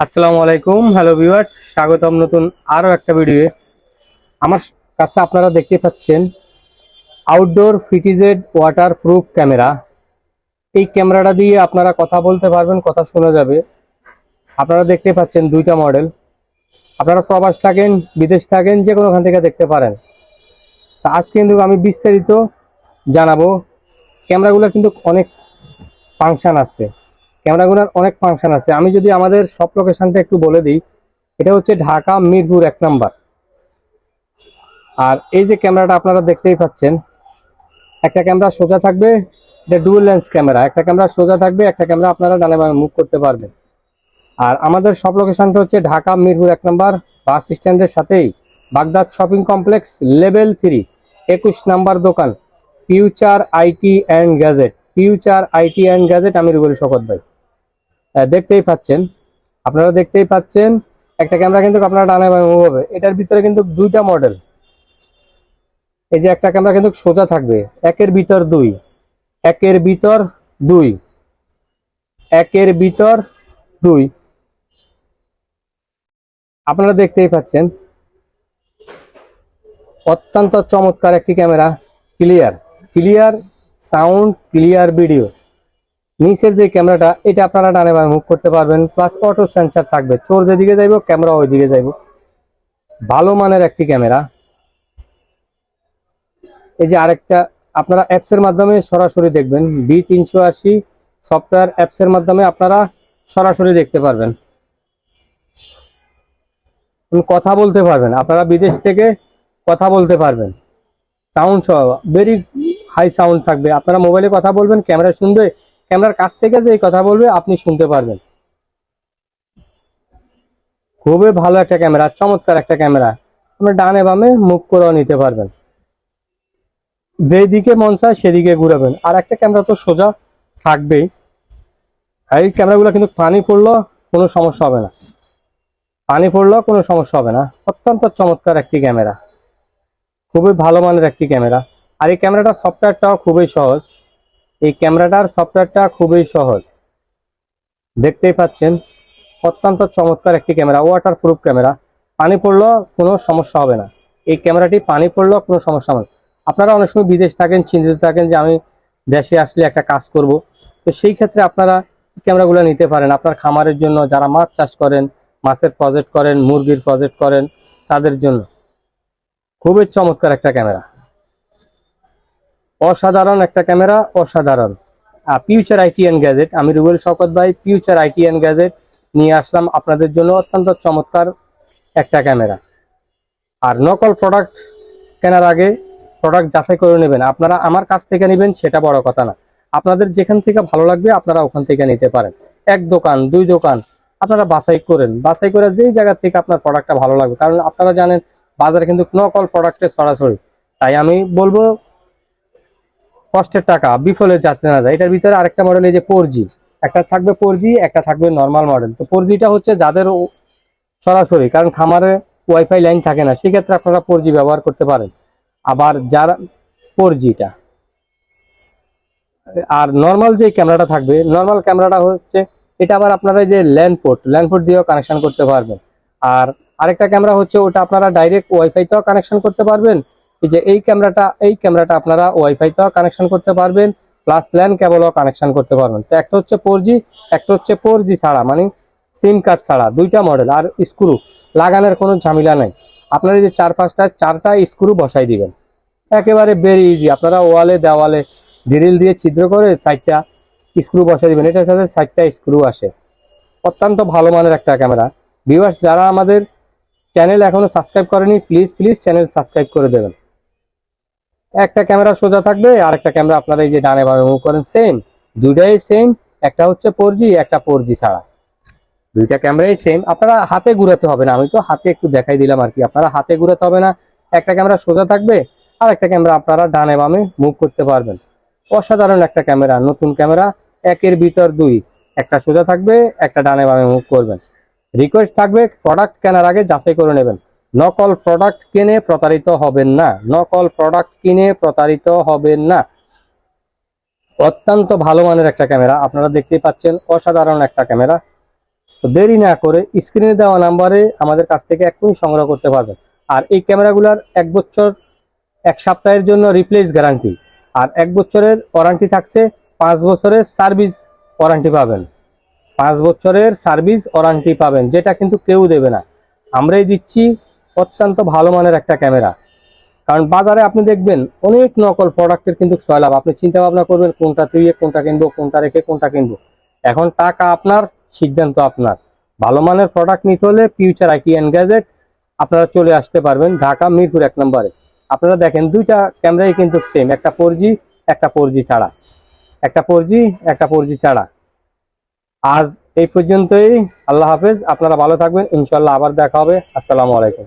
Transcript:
আসসালামু আলাইকুম, hello viewers, স্বাগতম নতুন আরও একটা ভিডিওয়ে। আমার কাছে আপনারা দেখতে পাচ্ছেন আউটডোর ফিটিজেড ওয়াটার প্রুফ ক্যামেরা এই ক্যামেরাটা দিয়ে আপনারা কথা বলতে পারবেন, কথা শোনা যাবে। আপনারা দেখতে পাচ্ছেন দুইটা মডেল আপনারা প্রবাস থাকেন, বিদেশ থাকেন, যে কোনোখান থেকে দেখতে পারেন। তা আজ কিন্তু আমি বিস্তারিত জানাব। ক্যামেরাগুলো কিন্তু অনেক ফাংশন আছে। ক্যামেরাগুলোর অনেক ফাংশন আছে। আমি যদি আমাদের সব লোকেশনটা একটু বলে দিই, এটা হচ্ছে ঢাকা মিরপুর এক নাম্বার। আর এই যে ক্যামেরাটা আপনারা দেখতেই পাচ্ছেন, একটা ক্যামেরা সোজা থাকবে, এটা ডুয়েল লেন্স ক্যামেরা। একটা ক্যামেরা সোজা থাকবে, একটা ক্যামেরা আপনারা ডানে বামে মুভ করতে পারবেন। আর আমাদের সব লোকেশনটা হচ্ছে ঢাকা মিরপুর এক নাম্বার, বাস স্ট্যান্ডের সাথেই। Baghdad shopping complex, level three, একুশ নাম্বার দোকান, future IT and gadget. Future IT and gadget, আমি রুবেল শকত ভাই। দেখতেই পাচ্ছেন। আপনারা দেখতেই পাচ্ছেন, একটা ক্যামেরা কিন্তু আপনারা ডানে move হবে। এটার ভিতরে কিন্তু দুইটা মডেল এই যে একটা ক্যামেরা কিন্তু সোজা থাকবে। একের ভিতর দুই, একের ভিতর দুই, একের ভিতর দুই। আপনারা দেখতেই পাচ্ছেন, অত্যন্ত চমৎকার একটি camera clear clear sound clear video নিচের যে ক্যামেরাটা, এটা আপনারা ডানে বামে মুভ করতে পারবেন প্লাস অটো সেন্সার থাকবে। চোর যেদিকে যাইব, ক্যামেরা ওই দিকে যাইব। ভালো মানের একটি ক্যামেরা। এই যে আরেকটা, আপনারা অ্যাপস এর মাধ্যমে সরাসরি দেখবেন। বি তিনশো আশি সফটওয়্যার অ্যাপস এর মাধ্যমে আপনারা সরাসরি দেখতে পারবেন। কথা বলতে পারবেন আপনারা বিদেশ থেকে কথা বলতে পারবেন। সাউন্ড সহ ভেরি হাই সাউন্ড থাকবে। আপনারা মোবাইলে কথা বলবেন, ক্যামেরা শুনবে ক্যামেরার কাছ থেকে যে কথা বলবে, আপনি শুনতে পারবেন। খুবই ভালো একটা ক্যামেরা, চমৎকার একটা ক্যামেরা। আপনি ডানে বামে মুভ করেও নিতে পারবেন। যেই দিকে মন চায় সেদিকে ঘুরাবেন। আর একটা ক্যামেরা তো সোজা থাকবেই। আর এই ক্যামেরাগুলো কিন্তু পানি পড়লেও কোনো সমস্যা হবে না। পানি পড়লেও কোনো সমস্যা হবে না। অত্যন্ত চমৎকার একটি ক্যামেরা। খুবই ভালো মানের একটি ক্যামেরা। আর এই ক্যামেরাটার সফটওয়্যারটাও খুবই সহজ। এই ক্যামেরাটার সফটওয়্যারটা খুবই সহজ। দেখতেই পাচ্ছেন, অত্যন্ত চমৎকার একটি ক্যামেরা ওয়াটার প্রুফ ক্যামেরা। পানি পড়লেও কোনো সমস্যা হবে না। এই ক্যামেরাটি পানি পড়লেও কোনো সমস্যা হবে না। আপনারা অনেক সময় বিদেশ থাকেন, চিন্তিত থাকেন যে আমি দেশে আসলে একটা কাজ করব। তো সেই ক্ষেত্রে আপনারা ক্যামেরাগুলো নিতে পারেন। আপনার খামারের জন্য যারা মাছ চাষ করেন, মাছের প্রজেক্ট করেন, মুরগির প্রজেক্ট করেন, তাদের জন্য। খুবই চমৎকার একটা ক্যামেরা। অসাধারণ একটা ক্যামেরা, অসাধারণ। ফিউচার আইটি অ্যান্ড গ্যাজেট আমি রুবেল শকত ভাই ফিউচার আইটি অ্যান্ড গ্যাজেট নিয়ে আসলাম আপনাদের জন্য অত্যন্ত চমৎকার একটা ক্যামেরা। আর নকল প্রোডাক্ট কেনার আগে প্রোডাক্ট যাচাই করে নেবেন। আপনারা আমার কাছ থেকে নেবেন, সেটা বড় কথা না। আপনাদের যেখান থেকে ভালো লাগবে, আপনারা ওখান থেকে নিতে পারেন। এক দোকান, দুই দোকান, আপনারা বাছাই করেন। বাছাই করে যেই জায়গা থেকে আপনার প্রোডাক্টটা ভালো লাগবে। কারণ আপনারা জানেন, বাজারে কিন্তু নকল প্রোডাক্টের সরাসরি। তাই আমি বলব কষ্টের টাকা, বিফলে যাচ্ছে না যায়। এটার ভিতরে আরেকটা মডেল এই যে ফোর একটা থাকবে ফোর একটা থাকবে নর্মাল মডেল তো ফোর হচ্ছে যাদের সরাসরি, কারণ খামারে ওয়াইফাই লাইন থাকে না, সেক্ষেত্রে আপনারা ফোর ব্যবহার করতে পারেন। আবার যারা ফোর জিটা আর নর্মাল যে ক্যামেরাটা থাকবে নর্মাল ক্যামেরাটা হচ্ছে, এটা আবার আপনারা যে ল্যান্ডপোর্ট ল্যান্ডপোর্ট দিয়েও কানেকশন করতে পারবেন। আর আরেকটা ক্যামেরা হচ্ছে, ওটা আপনারা ডাইরেক্ট ওয়াইফাইতেও কানেকশন করতে পারবেন। যে এই ক্যামেরাটা এই ক্যামেরাটা আপনারা ওয়াইফাই ওয়াইফাইতেও কানেকশন করতে পারবেন প্লাস ল্যান্ড কেবলও কানেকশন করতে পারবেন। তো একটা হচ্ছে ফোর একটা হচ্ছে ফোর ছাড়া মানে সিম কার্ড ছাড়া, দুইটা মডেল আর স্ক্রু লাগানোর কোনো ঝামেলা নাই। আপনারা যে চার পাঁচটা, চারটা স্ক্রু বসাই দিবেন। একেবারে ভেরি ইজি আপনারা ওয়ালে, দেওয়ালে ড্রিল দিয়ে ছিদ্র করে সাইডটা স্ক্রু বসাই দিবেন। এটার সাথে সাইডটা স্ক্রু আসে। অত্যন্ত ভালো মানের একটা ক্যামেরা। ভিউয়ার্স যারা আমাদের চ্যানেল এখনও সাবস্ক্রাইব করেনি প্লিজ প্লিজ চ্যানেল সাবস্ক্রাইব করে দেবেন। একটা ক্যামেরা সোজা থাকবে আর একটা ক্যামেরা আপনারা এই যে ডানে বামে মুভ করেন সেম দুইটাই সেম একটা হচ্ছে ফোর একটা ফোর ছাড়া। দুইটা ক্যামেরাই সেম আপনারা হাতে ঘুরাতে হবে না, আমি তো হাতে একটু দেখাই দিলাম আর কি। আপনারা হাতে ঘুরাতে হবে না, একটা ক্যামেরা সোজা থাকবে আর একটা ক্যামেরা আপনারা ডানে বামে মুভ করতে পারবেন। অসাধারণ একটা ক্যামেরা, নতুন ক্যামেরা, একের ভিতর দুই। একটা সোজা থাকবে, একটা ডানে বামে মুভ করবেন। রিকোয়েস্ট থাকবে প্রোডাক্ট কেনার আগে যাচাই করে নেবেন। নকল প্রোডাক্ট কিনে প্রতারিত হবেন না। নকল প্রোডাক্ট কিনে প্রতারিত হবেন না। অত্যন্ত ভালো মানের একটা ক্যামেরা আপনারা দেখতেই পাচ্ছেন, অসাধারণ একটা ক্যামেরা তো দেরি না করে স্ক্রিনে দেওয়া নাম্বারে আমাদের কাছ থেকে এক্ষুনি সংগ্রহ করতে পারবেন। আর এই ক্যামেরাগুলোর এক বছর, এক সপ্তাহের জন্য রিপ্লেস গ্যারান্টি আর এক বছরের ওয়ারান্টি থাকছে, পাঁচ বছরের সার্ভিস ওয়ারান্টি পাবেন। পাঁচ বছরের সার্ভিস ওয়ারান্টি পাবেন, যেটা কিন্তু কেউ দেবে না। আমরাই দিচ্ছি অত্যন্ত ভালো মানের একটা ক্যামেরা। কারণ বাজারে আপনি দেখবেন অনেক নকল প্রোডাক্টের কিন্তু সয়লাভ আপনি চিন্তা ভাবনা করবেন কোনটা তুইয়ে, কোনটা কিনবো, কোনটা রেখে, কোনটা কিনবো। এখন টাকা আপনার, সিদ্ধান্ত আপনার। ভালো মানের প্রোডাক্ট নিতে হলে ফিউচার আইটি অ্যান্ড গ্যাজেট আপনারা চলে আসতে পারবেন ঢাকা মিরপুর এক নম্বরে। আপনারা দেখেন দুইটা ক্যামেরাই কিন্তু সেম একটা ফোর একটা ফোর ছাড়া। একটা ফোর একটা ফোর ছাড়া। আজ এই পর্যন্তই। আল্লাহ হাফেজ। আপনারা ভালো থাকবেন। ইনশাল্লাহ আবার দেখা হবে। আসসালামু আলাইকুম।